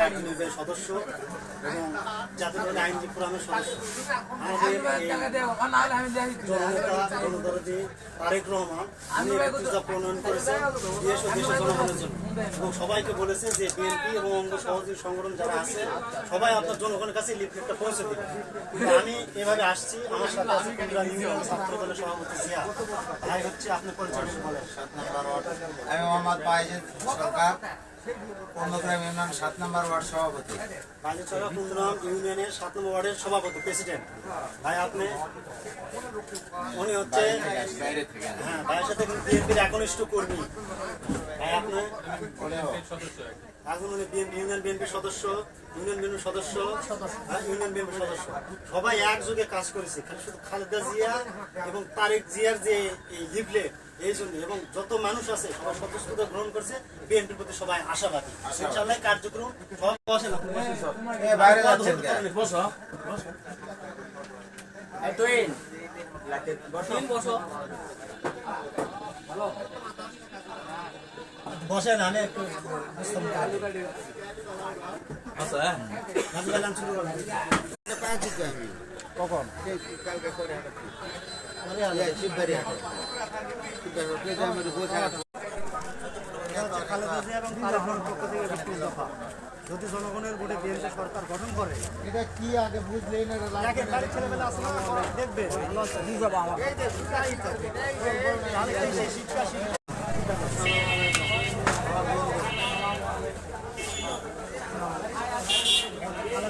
কার্যনির্বাহী সদস্য এবং জাতীয় দলের আইনজীবী ফোরামের সদস্য। আমাদের এই জননেতা জনদরদি তারেক রহমান উনি একটি প্রস্তাব প্রণয়ন করেছে দেশ ও দেশের জনগণের জন্য। এবং সবাইকে বলেছে যে বিএনপি এবং অঙ্গ সহযোগী সংগঠন যারা আছে সবাই আপনার জনগণের কাছে লিফলেটটা পৌঁছে দিবে। আমি এভাবে আসছি আমার সাথে আছে কুমিল্লা ইউনিয়ন ছাত্র দলের সভাপতি জিয়া। ভাই হচ্ছে আপনি পরিচয় বলেন আমি মোহাম্মদ সরকার। পূর্ণগ্রাম ইউনিয়ন সাত নম্বর ওয়ার্ড সভাপতি। কুন্দরাম ইউনিয়নের সাত নম্বর ওয়ার্ডের সভাপতি প্রেসিডেন্ট। ভাই আপনি উনি হচ্ছে হ্যাঁ ভাইয়ের সাথে বিএনপির একনিষ্ঠ কর্মী। ভাই আপনি এখন উনি বিএনপি ইউনিয়ন বিএনপির সদস্য। ইউনিয়ন সদস্য? হ্যাঁ, ইউনিয়ন বিএনপির সদস্য। সবাই একযোগে কাজ করেছে খালি শুধু খালেদা জিয়া এবং তারেক জিয়ার যে এই লিফলেট এই জন্য। এবং যত মানুষ আছে সবাই গ্রহণ করছে বিএনপির প্রতি সবাই আশাবাদী। ইনশাআল্লাহ কার্যক্রম সব বাইরে যাচ্ছেন বসো। বসেন আমি একটু কখন। যদি জনগণের ভোটে বিএনপি সরকার গঠন করে এটা কি আগে বুঝলেই না দেখবে শিক্ষা শিক্ষা খালেদা জিয়া এবং তারেক রহমানের পক্ষ থেকে একত্রিশ দফা। যদি জনগণের ভোটে নির্বাচিত হয় বিএনপি সরকার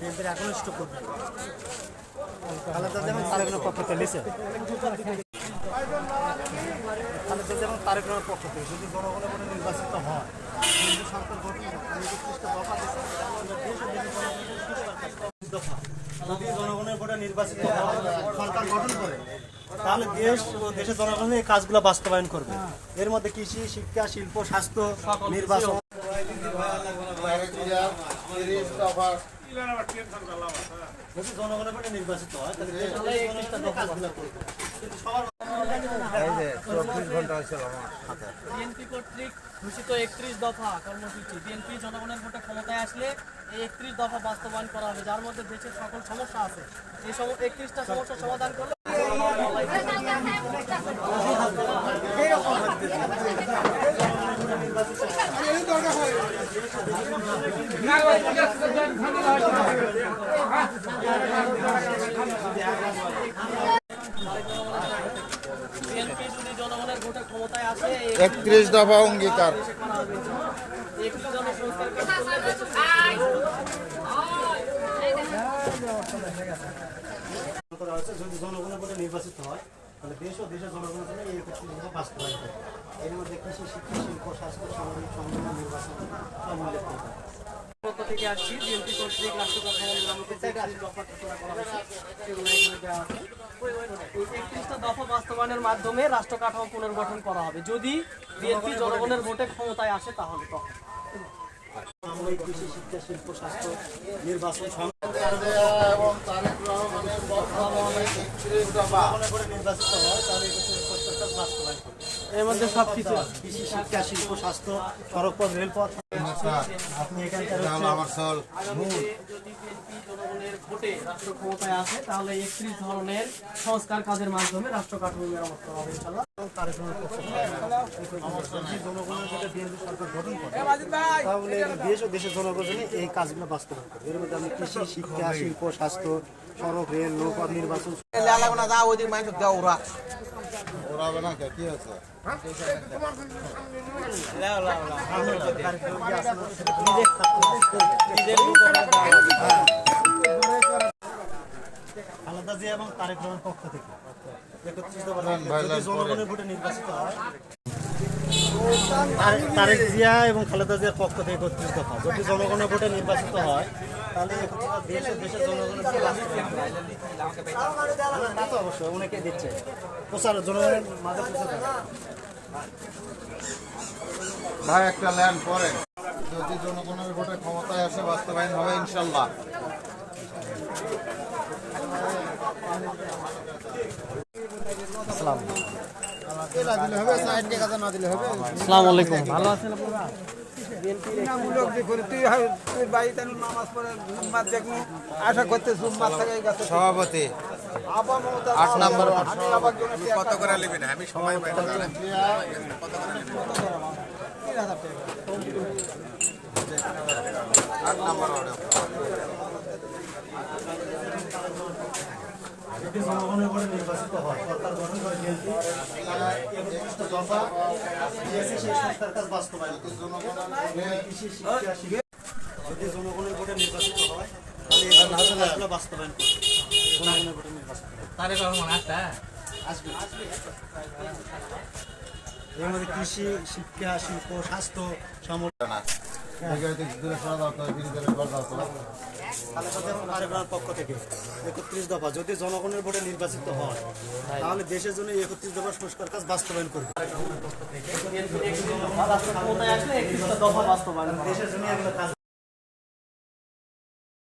বিএনপির একনিষ্ঠ করবে। খালেদা যেমন তারেক পক্ষ থেকে খালেদা যেমন তারেক পক্ষ থেকে যদি জনগণের ভোটে নির্বাচিত হয় সরকার গঠন নির্দিষ্ট দফা দফা। যদি জনগণের ভোটে নির্বাচিত সরকার গঠন করে তাহলে দেশ ও দেশের জনগণের এই কাজগুলো বাস্তবায়ন করবে। এর মধ্যে কৃষি শিক্ষা শিল্প স্বাস্থ্য নির্বাচন। নির্বাচিত হয় জনগণের এই কাজগুলো করবে কিন্তু সবার এই যে চব্বিশ ঘণ্টা হয়েছিল আমার হাতে। বিএনপি কর্তৃক ঘোষিত একত্রিশ দফা কর্মসূচি বিএনপি জনগণের ভোটে ক্ষমতায় আসলে এই একত্রিশ দফা বাস্তবায়ন করা হবে যার মধ্যে দেশের সকল সমস্যা আছে। এই সম একত্রিশটা সমস্যার সমাধান করলে বিএনপি যদি জনগণের ভোটে ক্ষমতায় আসে এই একত্রিশ দফা অঙ্গীকার যদি জনগণের ভোটে নির্বাচিত হয় তাহলে দেশ ও দেশের জনগণের এই একত্রিশ এর মধ্যে কৃষি, শিক্ষা, শিল্প, স্বাস্থ্য, সামাজিক। পক্ষ থেকে আসছি বিএনপি কর্তৃক একত্রিশটা দফা বাস্তবায়নের মাধ্যমে রাষ্ট্র কাঠামো পুনর্গঠন করা হবে। যদি বিএনপি জনগণের ভোটে ক্ষমতায় আসে তাহলে তখন কৃষি শিক্ষা শিল্প স্বাস্থ্য নির্বাচন নির্বাচিত হয় তাহলে বাস্তবায়ন করবে এর মধ্যে সব কিছু কৃষি শিক্ষা শিল্প স্বাস্থ্য সড়কপথ রেলপথ। আপনি এখানকার এটা হলো হচ্ছে আমার চল আগামীতে যদি বিএনপি জনগণের ভোটে রাষ্ট্র ক্ষমতায় আসে তাহলে একত্রিশ ধরনের সংস্কার কাজের মাধ্যমে রাষ্ট্র কাঠামো মেরামত করা হবে ইনশাল্লাহ তাহলে দেশ ও দেশের জনগণের এই কাজগুলো বাস্তবায়ন করবে। এর মধ্যে আমরা কৃষি শিক্ষা শিল্প স্বাস্থ্য সড়ক রেল নৌপথ নির্বাচন। জিয়া এবং তারেক। জনগণের নির্বাচিত হয় জিয়া এবং খালেদা জিয়ার পক্ষ থেকে একত্রিশ দফা যদি জনগণের ভোটে নির্বাচিত হয় তাহলে দেশের দেশের জনগণের ভোটে বাস্তবায়ন হবে। তা তো অবশ্যই অনেকে দিচ্ছে। প্রচার জনগণের মাঝে ভাই একটা ল্যান্ড পরে। যদি জনগণের ভোটে ক্ষমতায় আসে বাস্তবায়ন হবে ইনশাল্লাহ। আসসালামু আলাইকুম। ভালো আছেন আপনারা? মূলক যে করি তুই তুই বাড়িতে নামাজ পড়ে জুম্মার দেখব আশা করতে জুম্মার থেকে গেছে সভাপতি আট নম্বর আমি আবার জন্য কত করে আট নম্বর অর্ডার যদি জনগণের উপরে নির্বাচিত হয় সরকার গঠন করে বিএনপি তারা একত্রিশটা দফা দিয়েছে সেই সংস্কার কাজ বাস্তবায়ন। কৃষি, শিক্ষা, শিক্ষা। যদি জনগণের ভোটে নির্বাচিত হয় তাহলে এই কাজগুলো বাস্তবায়ন করবে জনগণের ভোটে নির্বাচিত হবে। আসবে এর মধ্যে কৃষি শিক্ষা শিল্প স্বাস্থ্য সমর্থন আরেকবার পক্ষ থেকে একত্রিশ দফা যদি জনগণের ভোটে নির্বাচিত হয় তাহলে দেশের জন্য একত্রিশ দফা সংস্কার কাজ বাস্তবায়ন করবে। বাস্তবায়ন দেশের জন্য